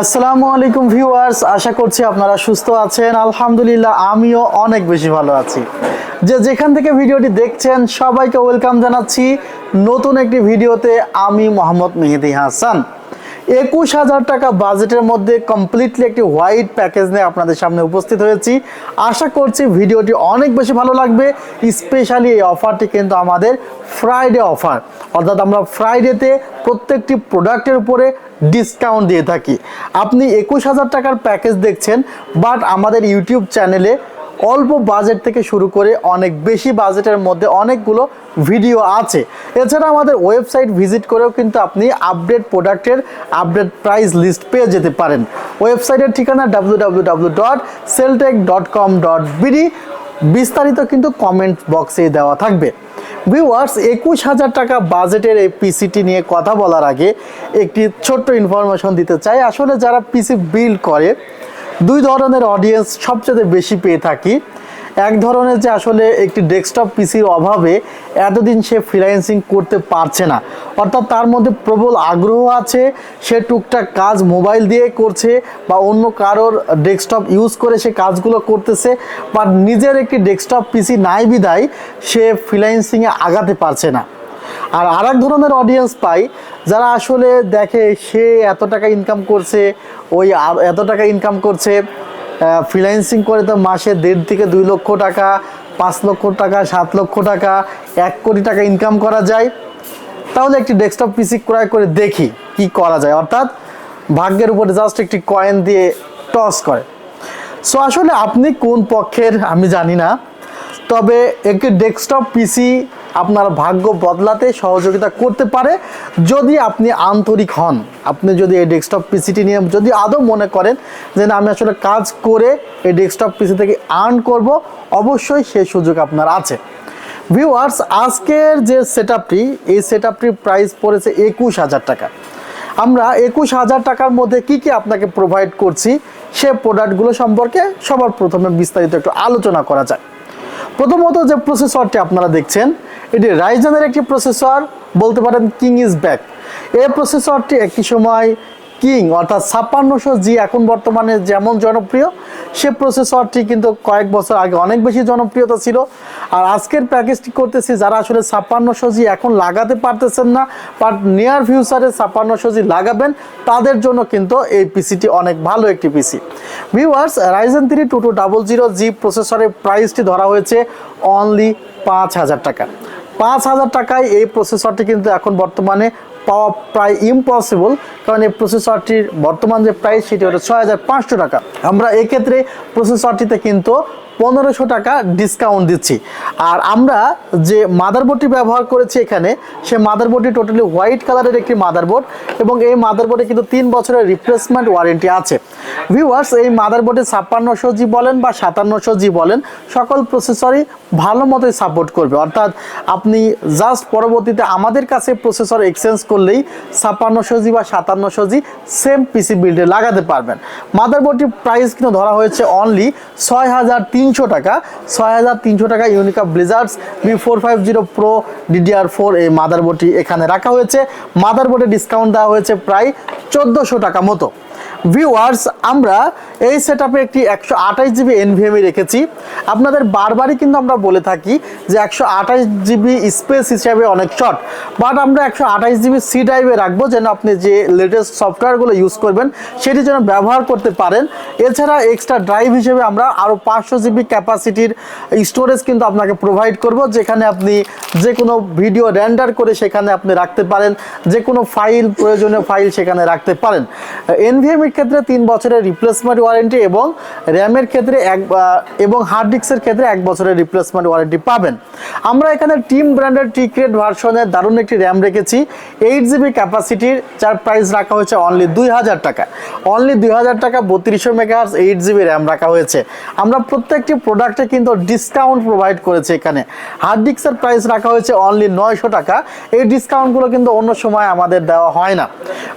আসসালামু আলাইকুম ভিউয়ার্স, আশা করছি আপনারা সুস্থ আছেন। আলহামদুলিল্লাহ, আমিও অনেক বেশি ভালো আছি। যে যেখান থেকে ভিডিওটি দেখছেন, সবাইকে ওয়েলকাম জানাচ্ছি। নতুন একটি ভিডিওতে আমি মোহাম্মদ মেহেদি হাসান। একুশ হাজার টাকা বাজেটের মধ্যে কমপ্লিটলি একটি হোয়াইট প্যাকেজ নিয়ে আপনাদের সামনে উপস্থিত হয়েছি। আশা করছি ভিডিওটি অনেক বেশি ভালো লাগবে স্পেশালি এই অফারটি কিন্তু আমাদের ফ্রাইডে অফার অর্থাৎ আমরা ফ্রাইডেতে প্রত্যেকটি প্রোডাক্টের উপরে ডিসকাউন্ট দিয়ে থাকি। আপনি একুশ হাজার টাকার প্যাকেজ দেখছেন বাট আমাদের ইউটিউব চ্যানেলে অল্প বাজেট থেকে শুরু করে অনেক বেশি বাজেটের মধ্যে অনেকগুলো ভিডিও আছে। এছাড়া আমাদের ওয়েবসাইট ভিজিট করেও কিন্তু আপনি আপডেট প্রোডাক্টের আপডেট প্রাইস লিস্ট পেয়ে যেতে পারেন। ওয়েবসাইটের ঠিকানা W dot Celtek dot com dot BD বিস্তারিত কিন্তু কমেন্ট বক্সে দেওয়া থাকবে। ভিউয়ার্স একুশ হাজার টাকা বাজেটের এই পিসিটি নিয়ে কথা বলার আগে একটি ছোট্ট ইনফরমেশন দিতে চাই। আসলে যারা পিসি বিল্ড করে দুই ধরনের অডিয়েন্স সবচেয়ে বেশি পেয়ে থাকি। এক ধরনের যে আসলে একটি ডেস্কটপ পিসির অভাবে এতদিন সে ফ্রিল্যান্সিং করতে পারছে না। অর্থাৎ তার মধ্যে প্রবল আগ্রহ আছে, সে টুকটাক কাজ মোবাইল দিয়ে করছে বা অন্য কারোর ডেস্কটপ ইউজ করে সে কাজগুলো করতেছে বা নিজের একটি ডেস্কটপ পিসি নাই বিদায় সে ফ্রিল্যান্সিংয়ে আগাতে পারছে না। আর আর এক ধরনের অডিয়েন্স পাই, যারা আসলে দেখে সে এত টাকা ইনকাম করছে, ওই এত টাকা ইনকাম করছে ফ্রিল্যান্সিং করে তো মাসে দেড় থেকে দুই লক্ষ টাকা, পাঁচ লক্ষ টাকা, সাত লক্ষ টাকা, এক কোটি টাকা ইনকাম করা যায়। তাহলে একটি ডেস্কটপ পিসি ক্রয় করে দেখি কি করা যায়। অর্থাৎ ভাগ্যের উপরে জাস্ট একটি কয়েন দিয়ে টস করে। সো আসলে আপনি কোন পক্ষের আমি জানি না। তবে একটি ডেস্কটপ পিসি আপনার ভাগ্য বদলাতে সহযোগিতা করতে পারে যদি আপনি আন্তরিক হন। আপনি যদি এই ডেস্কটপ পিসিটি নিয়ে যদি আদৌ মনে করেন যে না, আমি আসলে কাজ করে এই ডেস্কটপ পিসি থেকে আর্ন করব, অবশ্যই সেই সুযোগ আপনার আছে। ভিউয়ার্স, আজকের যে সেট এই সেট প্রাইস পড়েছে একুশ হাজার টাকা। আমরা একুশ হাজার টাকার মধ্যে কি কি আপনাকে প্রোভাইড করছি, সে প্রোডাক্টগুলো সম্পর্কে সবার প্রথমে বিস্তারিত একটু আলোচনা করা যায় প্রথমত যে প্রসেসরটি আপনারা দেখছেন, এটি রাইজনের একটি প্রসেসর, বলতে পারেন কিং ইজ ব্যাক এই প্রসেসরটি একটি সময় কিং, অর্থাৎ ছাপ্পান্নশো জি এখন বর্তমানে যেমন জনপ্রিয়, সে প্রসেসরটি কিন্তু কয়েক বছর আগে অনেক বেশি জনপ্রিয়তা ছিল। আর আজকের প্যাকেজটি করতেছি যারা আসলে ছাপ্পান্নশো জি এখন লাগাতে পারতেছেন না বাট নিয়ার ফিউচারে ছাপ্পান্নশো জি লাগাবেন, তাদের জন্য কিন্তু এই পিসিটি অনেক ভালো একটি PC viewers Ryzen three two two double zero G প্রসেসরের প্রাইসটি ধরা হয়েছে অনলি পাঁচ হাজার টাকা। পাঁচ হাজার টাকায় এই প্রসেসরটি কিন্তু এখন বর্তমানে পাওয়া প্রায় ইম্পসিবল কারণ এই প্রসেসরটির বর্তমান যে প্রাইস সেটি হলো ছয় হাজার পাঁচশো টাকা। আমরা এক্ষেত্রে প্রসেসরটিতে কিন্তু পনেরোশো টাকা ডিসকাউন্ট দিচ্ছি। আর আমরা যে মাদারবোর্ডটি ব্যবহার করেছি এখানে, সে মাদারবোর্ডটি টোটালি হোয়াইট কালারের একটি মাদারবোর্ড এবং এই মাদারবোর্ডে কিন্তু তিন বছরের রিপ্লেসমেন্ট ওয়ারেন্টি আছে। ভিউয়ার্স এই মাদারবোর্ডে ছাপ্পান্নশো জি বলেন বা সাতান্নশো জি বলেন, সকল প্রসেসরই ভালো মতোই সাপোর্ট করবে। অর্থাৎ আপনি জাস্ট পরবর্তীতে আমাদের কাছে প্রসেসর এক্সচেঞ্জ করলেই ছাপ্পান্নশো জি বা সাতান্নশো জি সেম পিসি বিল্ডে লাগাতে পারবেন। মাদারবোর্ডটির প্রাইস কিন্তু ধরা হয়েছে অনলি ছয় হাজার তিনশো টাকা। ছয় হাজার তিনশো টাকা ইউনিকা ব্লিজার্ডস B four five zero pro DDR four এই মাদারবোর্ডটি এখানে রাখা হয়েছে। মাদারবোর্ডে ডিসকাউন্ট দেওয়া হয়েছে প্রায় চোদ্দোশো টাকা মতো। ভিউয়ার্স আমরা এই সেট একটি একশো আঠাশ জিবি এনভিএমই রেখেছি। আপনাদের বারবারই কিন্তু আমরা বলে থাকি যে একশো আঠাশ জিবি স্পেস হিসাবে অনেক শর্ট বাট আমরা একশো আঠাশ জিবি সি ড্রাইভে রাখব যেন আপনি যে লেটেস্ট সফটওয়্যারগুলো ইউজ করবেন, সেটি যেন ব্যবহার করতে পারেন। এছাড়া এক্সট্রা ড্রাইভ হিসেবে আমরা আরও পাঁচশো জিবি ক্যাপাসিটির স্টোরেজ কিন্তু আপনাকে প্রোভাইড করব, যেখানে আপনি যে কোনো ভিডিও র্যান্ডার করে সেখানে আপনি রাখতে পারেন যে কোনো ফাইল প্রয়োজনীয় ফাইল সেখানে রাখতে পারেন। এনভিএম এর ক্ষেত্রে তিন বছরের রিপ্লেসমেন্ট ওয়ারেন্টি এবং র্যামের ক্ষেত্রে এক এবং হার্ড ডিস্কের ক্ষেত্রে এক বছরের রিপ্লেসমেন্ট ওয়ারেন্টি পাবেন। আমরা এখানে টিম ব্র্যান্ডের টিক্রেট ভার্সনের দারুণ একটি র্যাম রেখেছি। এইট জিবি ক্যাপাসিটির যার প্রাইস রাখা হয়েছে অনলি দুই হাজার টাকা। অনলি দুই হাজার টাকা, বত্রিশশো মেগাহার্স এইট জিবি র্যাম রাখা হয়েছে। আমরা প্রত্যেকটি প্রোডাক্টে কিন্তু ডিসকাউন্ট প্রোভাইড করেছি এখানে। হার্ড ডিস্কের প্রাইস রাখা হয়েছে অনলি নয়শো টাকা। এই ডিসকাউন্টগুলো কিন্তু অন্য সময় আমাদের দেওয়া হয় না।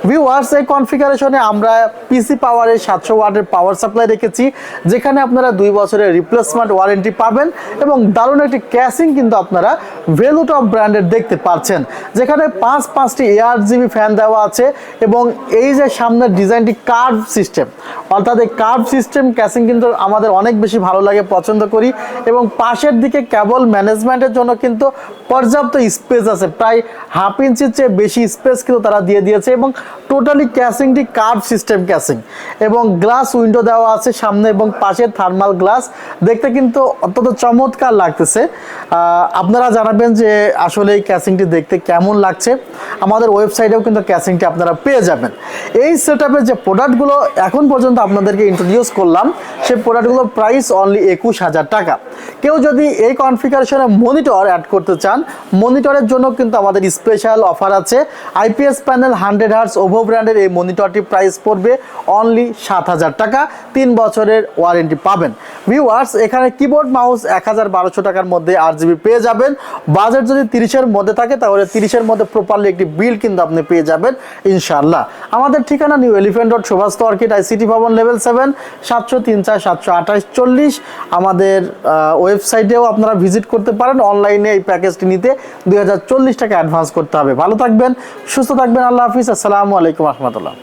ভিউয়ার্স এই কনফিগারেশনে আমরা পিসি পাওয়ারের সাতশো ওয়ার্ডের পাওয়ার সাপ্লাই রেখেছি, যেখানে আপনারা দুই বছরের রিপ্লেসমেন্ট ওয়ারেন্টি পাবেন এবং দারুণ একটি ক্যাশিং কিন্তু আপনারা ভেলুটপ ব্র্যান্ডের দেখতে পাচ্ছেন, যেখানে পাঁচ পাঁচটি এয়ার জিবি ফ্যান দেওয়া আছে এবং এই যে সামনের ডিজাইনটি কার্ভ সিস্টেম অর্থাৎ এই কার্ভ সিস্টেম ক্যাসিং কিন্তু আমাদের অনেক বেশি ভালো লাগে, পছন্দ করি এবং পাশের দিকে কেবল ম্যানেজমেন্টের জন্য কিন্তু পর্যাপ্ত স্পেস আছে, প্রায় হাফ ইঞ্চির চেয়ে বেশি স্পেস কিন্তু তারা দিয়ে দিয়েছে এবং টোটালি ক্যাসিংটি কার্ভ সিস্টেম ক্যাসিং এবং গ্লাস উইন্ডো দেওয়া আছে সামনে এবং পাশে থার্মাল গ্লাস দেখতে কিন্তু অত্যন্ত চমৎকার লাগতেছে। আপনারা জানাবেন যে আসলে এই ক্যাসিংটি দেখতে কেমন লাগছে। আমাদের ওয়েবসাইটেও কিন্তু ক্যাসিংটি আপনারা পেয়ে যাবেন। এই সেট যে প্রোডাক্টগুলো এখন পর্যন্ত আপনাদেরকে ইন্ট্রোডিউস করলাম, সেই প্রোডাক্টগুলোর প্রাইস অনলি একুশ হাজার টাকা। কেউ যদি এই কনফিগারেশনে মনিটর অ্যাড করতে চান মনিটরের জন্য কিন্তু আমাদের স্পেশাল অফার আছে। আইপিএস প্যানেল হান্ড্রেড হার্স ওভো ব্র্যান্ডের এই মনিটরটি প্রাইস পড়বে অনলি সাত হাজার টাকা। তিন বছরের ওয়ারেন্টি পাবেন। ভিউয়ার্স এখানে কিবোর্ড মাউস এক হাজার বারোশো টাকার মধ্যে আর জিবি পেয়ে যাবেন। বাজেট যদি তিরিশের মধ্যে থাকে, তাহলে তিরিশের মধ্যে প্রপারলি একটি বিল কিন্তু আপনি পেয়ে যাবেন, ইনশাআল্লাহ। আমাদের ঠিকানা new Elephant road Subhash orchid ICT ভবন লেভেল সেভেন সাতশো তিন চার, সাতশো আঠাশ, চল্লিশ। আমাদের ওয়েবসাইটেও আপনারা ভিজিট করতে পারেন অনলাইনে এই প্যাকেজটি নিতে দুই হাজার চল্লিশ টাকা অ্যাডভান্স করতে হবে। ভালো থাকবেন, সুস্থ থাকবেন, আল্লাহ হাফিজ, আসসালামু আলাইকুম, রহমতুল্লাহ।